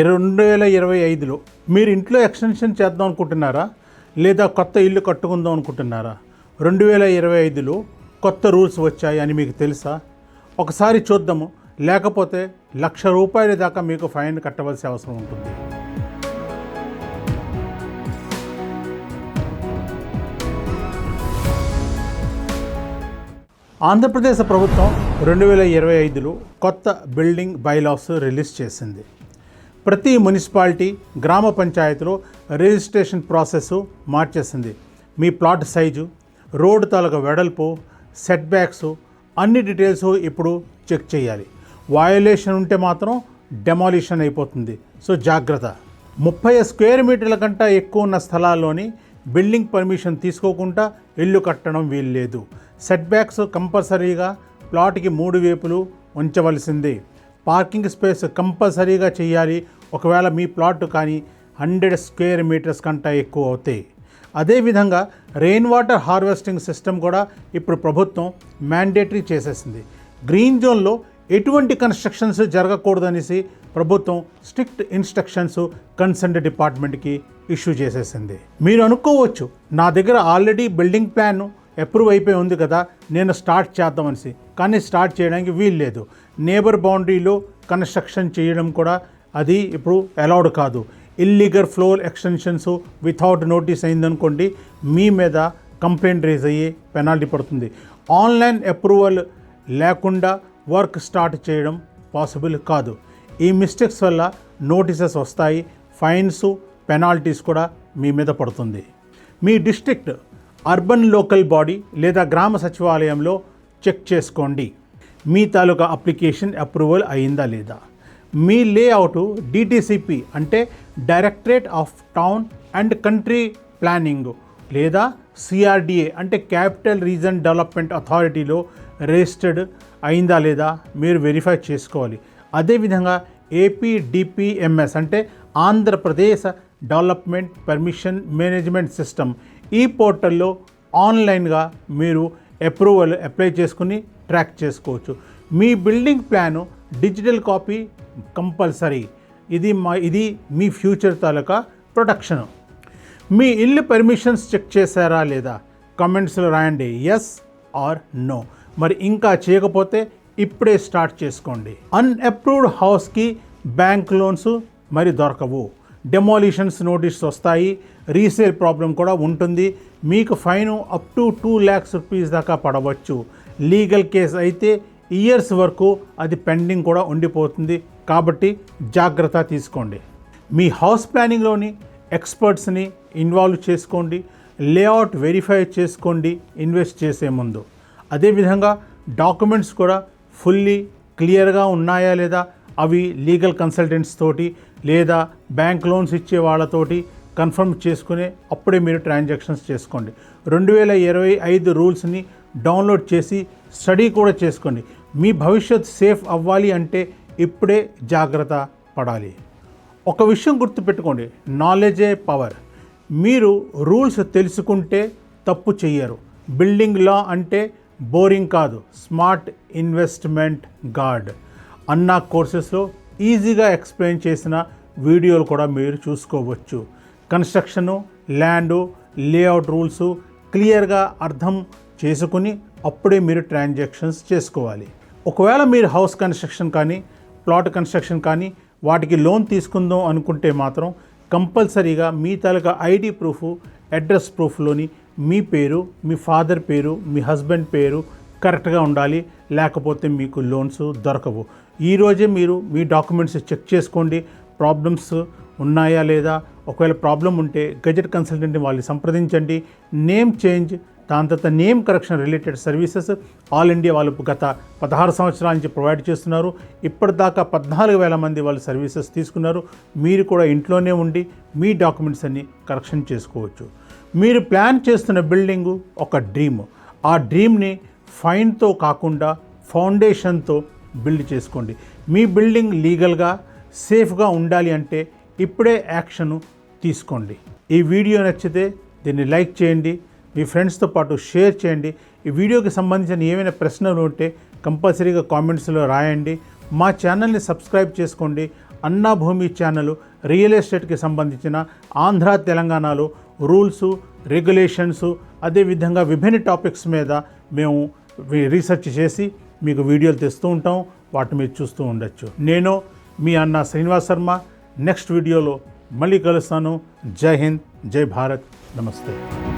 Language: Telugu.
రెండు వేల ఇరవై ఐదులో మీరు ఇంట్లో ఎక్స్టెన్షన్ చేద్దాం అనుకుంటున్నారా? లేదా కొత్త ఇల్లు కట్టుకుందాం అనుకుంటున్నారా? రెండు వేల ఇరవై ఐదులో కొత్త రూల్స్ వచ్చాయి అని మీకు తెలుసా? ఒకసారి చూద్దాము. లేకపోతే లక్ష రూపాయల దాకా మీకు ఫైన్ కట్టవలసిన అవసరం ఉంటుంది. ఆంధ్రప్రదేశ్ ప్రభుత్వం రెండు వేల ఇరవై ఐదులో కొత్త బిల్డింగ్ బైలాస్ రిలీజ్ చేసింది. ప్రతి మున్సిపాలిటీ గ్రామ పంచాయతీలో రిజిస్ట్రేషన్ ప్రాసెస్ మార్చేసింది. మీ ప్లాట్ సైజు రోడ్డు తాలూకా వెడల్పు సెట్ బ్యాక్స్ అన్ని డీటెయిల్స్ ఇప్పుడు చెక్ చేయాలి. వయోలేషన్ ఉంటే మాత్రం డెమాలిషన్ అయిపోతుంది. సో జాగ్రత్త. ముప్పై స్క్వేర్ మీటర్ల కంటే ఎక్కువ ఉన్న స్థలాల్లోని బిల్డింగ్ పర్మిషన్ తీసుకోకుండా ఇల్లు కట్టడం వీల్లేదు. సెట్ బ్యాక్స్ కంపల్సరీగా ప్లాట్కి మూడు వైపులు ఉంచవలసిందే. పార్కింగ్ స్పేస్ కంపల్సరీగా చేయాలి. ఒకవేళ మీ ప్లాట్ కానీ హండ్రెడ్ స్క్వేర్ మీటర్స్ కంటే ఎక్కువ అవుతాయి అదేవిధంగా రెయిన్ వాటర్ హార్వెస్టింగ్ సిస్టమ్ కూడా ఇప్పుడు ప్రభుత్వం మ్యాండేటరీ చేసేసింది. గ్రీన్ జోన్లో ఎటువంటి కన్స్ట్రక్షన్స్ జరగకూడదనేసి ప్రభుత్వం స్ట్రిక్ట్ ఇన్స్ట్రక్షన్స్ కన్సర్న్ డిపార్ట్మెంట్కి ఇష్యూ చేసేసింది. మీరు అనుకోవచ్చు నా దగ్గర ఆల్రెడీ బిల్డింగ్ ప్లాన్ అప్రూవ్ అయిపోయి ఉంది కదా నేను స్టార్ట్ చేద్దామనేసి కానీ స్టార్ట్ చేయడానికి వీల్లేదు నేబర్ బౌండరీలో కన్స్ట్రక్షన్ చేయడం కూడా అది ఇప్పుడు అలౌడ్ కాదు. Illegal floor extensions without notice అయిందనుకోండి మీ మీద కంప్లైంట్ రేజ్ అయ్యి పెనాల్టీ పడుతుంది. ఆన్లైన్ అప్రూవల్ లేకుండా వర్క్ స్టార్ట్ చేయడం పాసిబుల్ కాదు. ఈ మిస్టేక్స్ వల్ల నోటీసెస్ వస్తాయి ఫైన్స్ పెనాల్టీస్ కూడా మీ మీద పడుతుంది. మీ డిస్ట్రిక్ట్ అర్బన్ లోకల్ బాడీ లేదా గ్రామ సచివాలయంలో చెక్ చేసుకోండి. మీ తాలూకా అప్లికేషన్ అప్రూవల్ అయిందా లేదా? మీ లేఅవుట్ డిటిసిపి అంటే directorate of town and country planning లేదా సిఆర్డిఏ అంటే క్యాపిటల్ రీజన్ డెవలప్మెంట్ అథారిటీలో రిజిస్టర్డ్ అయిందా లేదా మీరు వెరిఫై చేసుకోవాలి. అదేవిధంగా ఏపీడిపిఎంఎస్ అంటే Andhra Pradesh development permission management system ఈ పోర్టల్లో ఆన్లైన్గా మీరు అప్రూవల్ అప్లై చేసుకుని ట్రాక్ చేసుకోవచ్చు. మీ building plan digital copy compulsory. ఇది మా ఇది మీ ఫ్యూచర్ తాలూకా ప్రొటెక్షన్. మీ ఇల్లు పర్మిషన్స్ చెక్ చేశారా లేదా? కమెంట్స్లో రాయండి. ఎస్ ఆర్ నో మరి ఇంకా చేయకపోతే ఇప్పుడే స్టార్ట్ చేసుకోండి. అన్అప్రూవ్డ్ హౌస్కి బ్యాంక్ లోన్స్ మరి దొరకవు. డెమాలిషన్స్ నోటీస్ వస్తాయి. రీసేల్ ప్రాబ్లం కూడా ఉంటుంది. మీకు fine up to two lakhs rupees దాకా పడవచ్చు. లీగల్ కేసు అయితే ఇయర్స్ వరకు అది పెండింగ్ కూడా ఉండిపోతుంది. కాబట్టి జాగ్రత్త తీసుకోండి. మీ హౌస్ ప్లానింగ్లోని ఎక్స్పర్ట్స్ని ఇన్వాల్వ్ చేసుకోండి. లేఅవుట్ వెరిఫై చేసుకోండి. ఇన్వెస్ట్ చేసే ముందు. అదేవిధంగా డాక్యుమెంట్స్ కూడా ఫుల్లీ క్లియర్గా ఉన్నాయా లేదా? అవి లీగల్ కన్సల్టెంట్స్ తోటి లేదా బ్యాంక్ లోన్స్ ఇచ్చే వాళ్ళతోటి కన్ఫర్మ్ చేసుకుని అప్పుడే మీరు ట్రాన్సాక్షన్స్ చేసుకోండి. రెండు వేల ఇరవై ఐదు రూల్స్ని డౌన్లోడ్ చేసి స్టడీ కూడా చేసుకోండి. మీ భవిష్యత్ సేఫ్ అవ్వాలి అంటే ఇప్పుడే జాగ్రత్త పడాలి. ఒక విషయం గుర్తుపెట్టుకోండి. నాలెడ్జే పవర్. మీరు రూల్స్ తెలుసుకుంటే తప్పు చెయ్యరు. బిల్డింగ్ లా అంటే బోరింగ్ కాదు. Smart investment guard. అన్న కోర్సెస్లో ఈజీగా ఎక్స్ప్లెయిన్ చేసిన వీడియోలు కూడా మీరు చూసుకోవచ్చు. కన్స్ట్రక్షను ల్యాండు లేఅవుట్ రూల్స్ క్లియర్గా అర్థం చేసుకుని అప్పుడే మీరు ట్రాన్సాక్షన్స్ చేసుకోవాలి. ఒకవేళ మీరు హౌస్ కన్స్ట్రక్షన్ కానీ ప్లాట్ కన్స్ట్రక్షన్ కానీ వాటికి లోన్ తీసుకుందాం అనుకుంటే మాత్రం కంపల్సరీగా మీ తాలూకా ఐడి ప్రూఫ్ అడ్రస్ ప్రూఫ్లోని మీ పేరు మీ ఫాదర్ పేరు మీ హస్బెండ్ పేరు కరెక్ట్గా ఉండాలి. లేకపోతే మీకు లోన్స్ దొరకవు. ఈరోజే మీరు మీ డాక్యుమెంట్స్ చెక్ చేసుకోండి. ప్రాబ్లమ్స్ ఉన్నాయా లేదా? ఒకవేళ ప్రాబ్లం ఉంటే గజెట్ కన్సల్టెంట్ని వాళ్ళు సంప్రదించండి. నేమ్ చేంజ్ దాని తర్వాత name correction related services all India వాళ్ళు గత పదహారు సంవత్సరాల నుంచి ప్రొవైడ్ చేస్తున్నారు. ఇప్పటిదాకా పద్నాలుగు వేల మంది వాళ్ళు సర్వీసెస్ తీసుకున్నారు. మీరు కూడా ఇంట్లోనే ఉండి మీ డాక్యుమెంట్స్ అన్ని కరెక్షన్ చేసుకోవచ్చు. మీరు ప్లాన్ చేస్తున్న బిల్డింగు ఒక డ్రీమ్ ఆ డ్రీమ్ని ఫైన్తో కాకుండా ఫౌండేషన్తో బిల్డ్ చేసుకోండి. మీ బిల్డింగ్ లీగల్గా సేఫ్గా ఉండాలి అంటే ఇప్పుడే యాక్షను తీసుకోండి. ఈ వీడియో నచ్చితే దీన్ని లైక్ చేయండి మీ ఫ్రెండ్స్తో పాటు షేర్ చేయండి. ఈ వీడియోకి సంబంధించిన ఏమైనా ప్రశ్నలు ఉంటే కంపల్సరీగా కామెంట్స్లో రాయండి. మా ఛానల్ని సబ్స్క్రైబ్ చేసుకోండి. అన్నాభూమి ఛానల్ రియల్ ఎస్టేట్కి సంబంధించిన ఆంధ్ర తెలంగాణలో రూల్స్ రెగ్యులేషన్స్ అదేవిధంగా విభిన్న టాపిక్స్ మీద మేము రీసెర్చ్ చేసి మీకు వీడియోలు తెస్తూ ఉంటాం. వాటి మీరు చూస్తూ ఉండొచ్చు. నేను మీ అన్న శ్రీనివాస్ శర్మ నెక్స్ట్ వీడియోలో మళ్ళీ కలుస్తాను జై హింద్ జై భారత్ నమస్తే